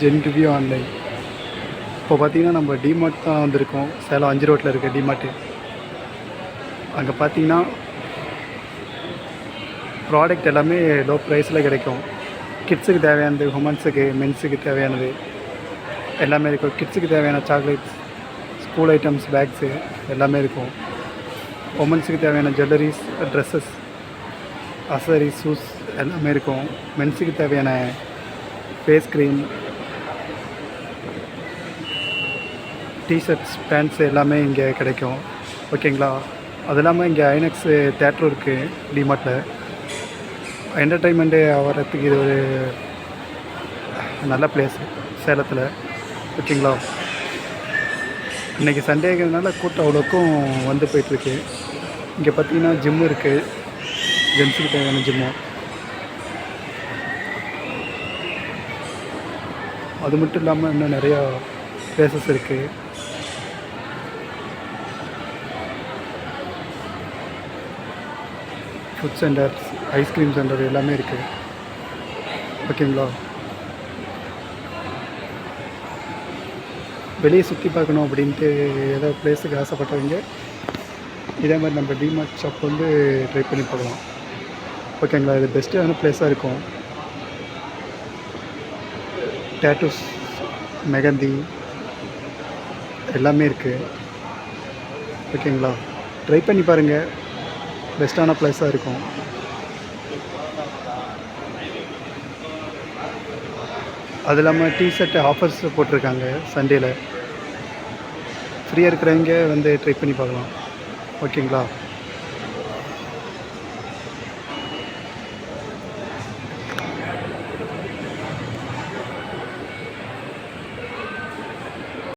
Gen review online இப்போ பார்த்தீங்கன்னா நம்ம டிமார்ட் தான் வந்திருக்கோம். சேலம் அஞ்சு ரோட்டில் இருக்க டிமார்ட்டு அங்கே பார்த்தீங்கன்னா ப்ராடக்ட் எல்லாமே லோ ப்ரைஸில் கிடைக்கும் கிட்ஸுக்கு தேவையானது உமன்ஸுக்கு மென்ஸுக்கு தேவையானது. எல்லாமே இருக்கும். கிட்ஸுக்கு தேவையான சாக்லேட்ஸ் ஸ்கூல் ஐட்டம்ஸ் பேக்ஸு எல்லாமே இருக்கும். உமன்ஸுக்கு தேவையான ஜுவல்லரிஸ் ட்ரெஸ்ஸஸ் அசரிஸ் ஷூஸ் எல்லாமே இருக்கும். மென்ஸுக்கு தேவையான ஃபேஸ் க்ரீம் டிஷர்ட்ஸ் பேண்ட்ஸ் எல்லாமே இங்கே கிடைக்கும். ஓகேங்களா அது இல்லாமல் இங்கே ஐநெக்ஸ் தேட்டரும் இருக்குது டிமார்ட்டில் என்டர்டைன்மெண்ட்டு ஆகிறதுக்கு இது ஒரு நல்ல பிளேஸ் சேலத்தில். ஓகேங்களா இன்றைக்கி சண்டேங்கிறதுனால கூட்டம் அவ்வளோக்கும் வந்து போயிட்டுருக்கு. இங்கே பார்த்தீங்கன்னா ஜிம் இருக்குது ஜென்ஸுக்கு தேவையான ஜிம்மு அது மட்டும் இல்லாமல் இன்னும் நிறையா பிளேசஸ் இருக்குது ஃபுட் சென்டர்ஸ் ஐஸ்கிரீம் சென்டர் எல்லாமே இருக்குது ஓகேங்களா வெளியே சுற்றி பார்க்கணும் அப்படின்ட்டு ஏதோ பிளேஸுக்கு ஆசைப்பட்டவங்க இதே மாதிரி நம்ம டிமார்ட் ஷாப் வந்து ட்ரை பண்ணி பார்க்கலாம். ஓகேங்களா இது பெஸ்ட்டான பிளேஸாக இருக்கும். டேட்டூஸ் மெகந்தி எல்லாமே இருக்குது ஓகேங்களா ட்ரை பண்ணி பாருங்கள் பெஸ்ட்டான ப்ளேஸாக இருக்கும். அது இல்லாமல் டிஷர்ட் ஆஃபர்ஸ் போட்டிருக்காங்க சண்டேல. ஃப்ரீயாக இருக்கிறவங்க வந்து ட்ரை பண்ணி பார்க்கலாம். ஓகேங்களா?